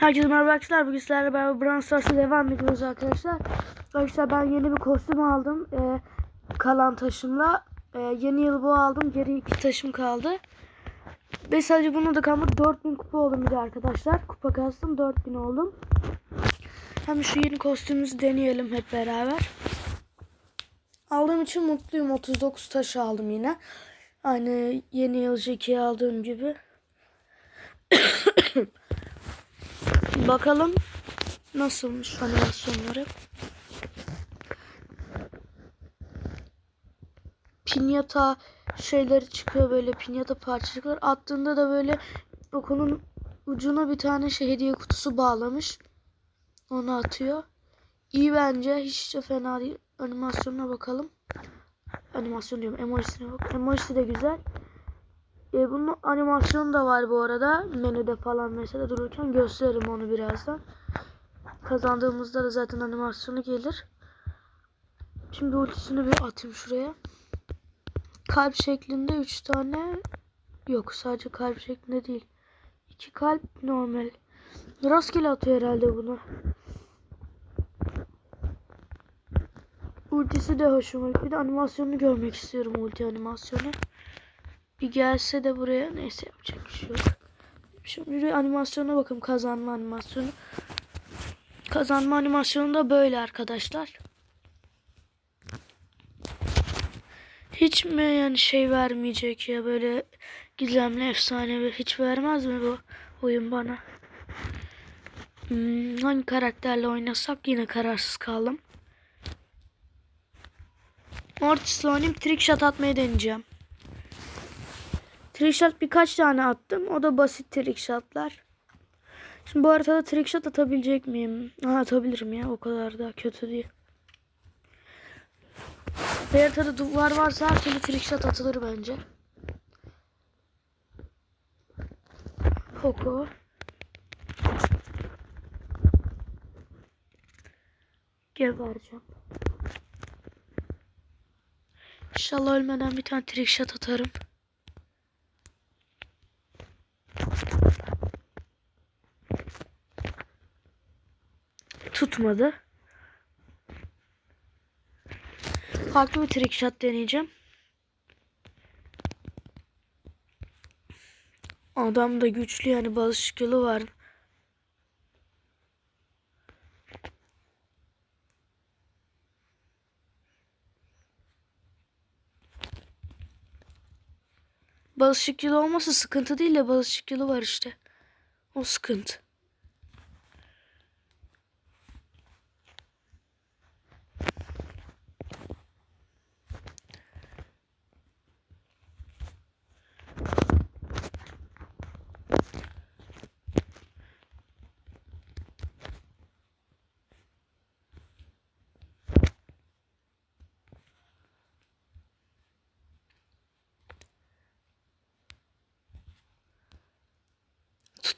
Herkese merhaba arkadaşlar. Bugün sizlerle beraber Brawl Stars'a devam ediyoruz arkadaşlar. Arkadaşlar ben yeni bir kostüm aldım. Ee, kalan taşımla. Ee, yeni yıl bu aldım. Geri iki taşım kaldı. Ve sadece bunu da kalmadı. 4000 kupa oldum bir de arkadaşlar. Kupa kastım 4000 oldum. Hem şu yeni kostümümüzü deneyelim hep beraber. Aldığım için mutluyum. 39 taş aldım yine. Aynı yeni yıl Jackie'yi aldığım gibi. Bakalım nasılmış animasyonları. Pinyata şeyleri çıkıyor böyle pinyata parçacıklar. Attığında da böyle okulun ucuna bir tane şey hediye kutusu bağlamış. Onu atıyor. İyi bence. Hiç de fena değil. Animasyonuna bakalım. Animasyon diyorum. Emojisine bak. Emojisi de güzel. E, bunun animasyonu da var bu arada. Menüde falan mesela dururken gösteririm onu birazdan. Kazandığımızda da zaten animasyonu gelir. Şimdi ultisini bir atayım şuraya. Kalp şeklinde 3 tane yok sadece kalp şeklinde değil. 2 kalp normal. Rastgele atıyor herhalde bunu. Ultisi de hoşuma gitti. Bir de animasyonunu görmek istiyorum ulti animasyonu. Bir gelse de buraya neyse yapacak bir şey yok. Şimdi bir animasyona bakalım kazanma animasyonu. Kazanma animasyonu da böyle arkadaşlar. Hiç mi yani şey vermeyecek ya böyle gizemli efsanevi hiç vermez mi bu oyun bana? Hmm, hangi karakterle oynasak yine kararsız kaldım. Mortis'le oynayıp trick shot atmayı deneyeceğim. Trickshot birkaç tane attım. O da basit trickshotlar. Şimdi bu haritada trickshot atabilecek miyim? Ha, atabilirim ya. O kadar da kötü değil. Bir haritada duvar varsa her türlü trickshot atılır bence. Poco. Gebereceğim. İnşallah ölmeden bir tane trickshot atarım. Tutmadı. Farklı bir trick shot deneyeceğim. Adam da güçlü yani bazı var. Bazı olmasa sıkıntı değil de bazı var işte. O sıkıntı.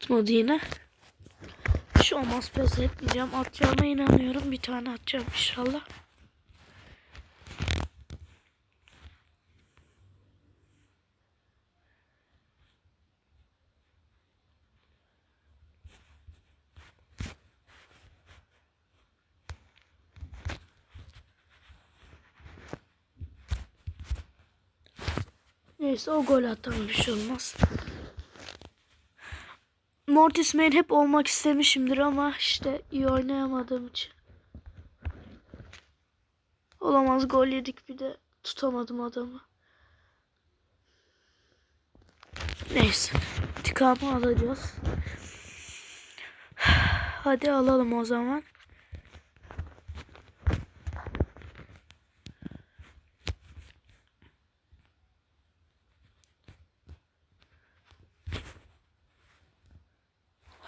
Tutmadı yine. Şu olmaz pes etmeyeceğim. Atacağıma inanıyorum. Bir tane atacağım inşallah. Neyse o gol bir şey olmaz. Mortis Main hep olmak istemişimdir ama işte iyi oynayamadığım için. Olamaz gol yedik bir de tutamadım adamı. Neyse. İntikamı alacağız. Hadi alalım o zaman.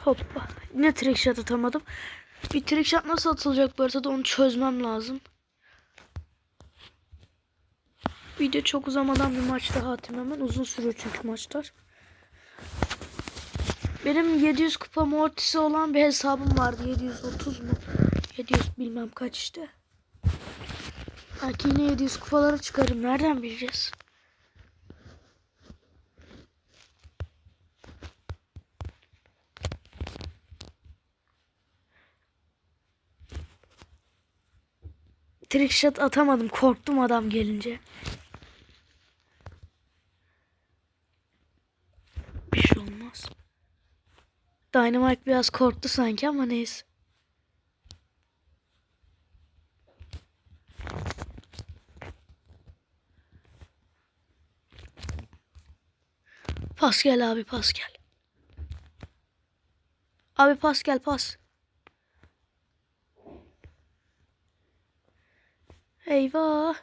Hoppa. Yine trick atamadım. Bir trick nasıl atılacak bu haritada onu çözmem lazım. Video çok uzamadan bir maç daha atayım hemen. Uzun sürüyor çünkü maçlar. Benim 700 kupa mortisi olan bir hesabım vardı. 730 mu? 700 bilmem kaç işte. Belki yine 700 kupalara çıkarım. Nereden bileceğiz? Trick shot atamadım. Korktum adam gelince. Bir şey olmaz. Dynamite biraz korktu sanki ama neyse. Pas gel abi pas gel. Abi pas gel pas. Eyvah.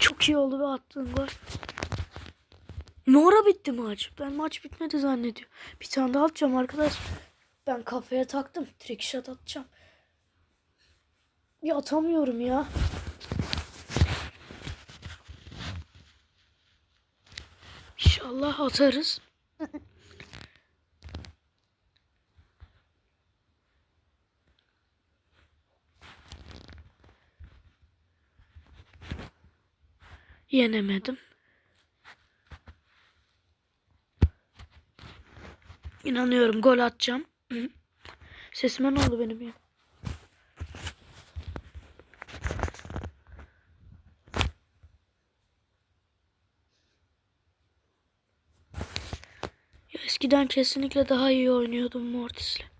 Çok iyi oldu be attığın gol. Nora bitti maç. Ben maç bitmedi zannediyorum. Bir tane daha atacağım arkadaş. Ben kafaya taktım. Trick shot atacağım. Ya atamıyorum ya. İnşallah atarız. Yenemedim. İnanıyorum gol atacağım. Sesime ne oldu benim? Ya eskiden kesinlikle daha iyi oynuyordum Mortis'le.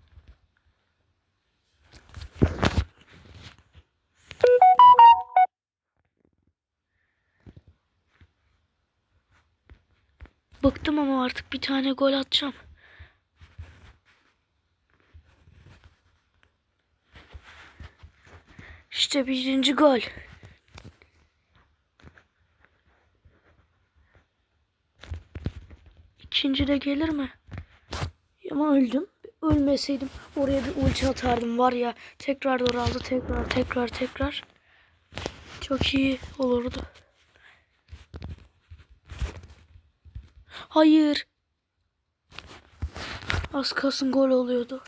Ama artık bir tane gol atacağım. İşte birinci gol. İkinci de gelir mi? Ama öldüm. Ölmeseydim oraya bir ulti atardım var ya. Tekrar doğru aldı. Tekrar tekrar tekrar. Çok iyi olurdu. Hayır. Az kalsın gol oluyordu.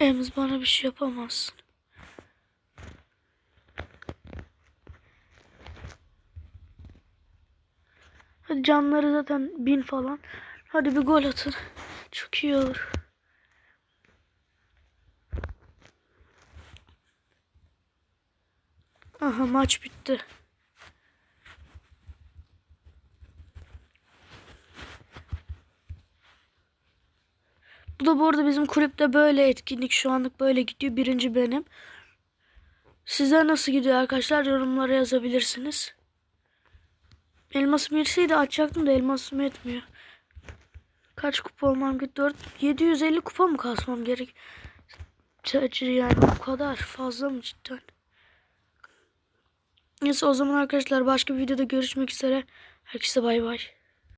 Ems bana bir şey yapamazsın. Hadi canları zaten bin falan. Hadi bir gol atın. Çok iyi olur. Aha maç bitti. Bu da bu arada bizim kulüpte böyle etkinlik şu anlık böyle gidiyor. Birinci benim. Sizler nasıl gidiyor arkadaşlar? Yorumlara yazabilirsiniz. Elmasım yetseydi açacaktım da elmasım yetmiyor. Kaç kupa olmam gerek? 4 750 kupa mı kasmam gerek? Yani bu kadar fazla mı cidden? Neyse o zaman arkadaşlar başka bir videoda görüşmek üzere. Herkese bay bay.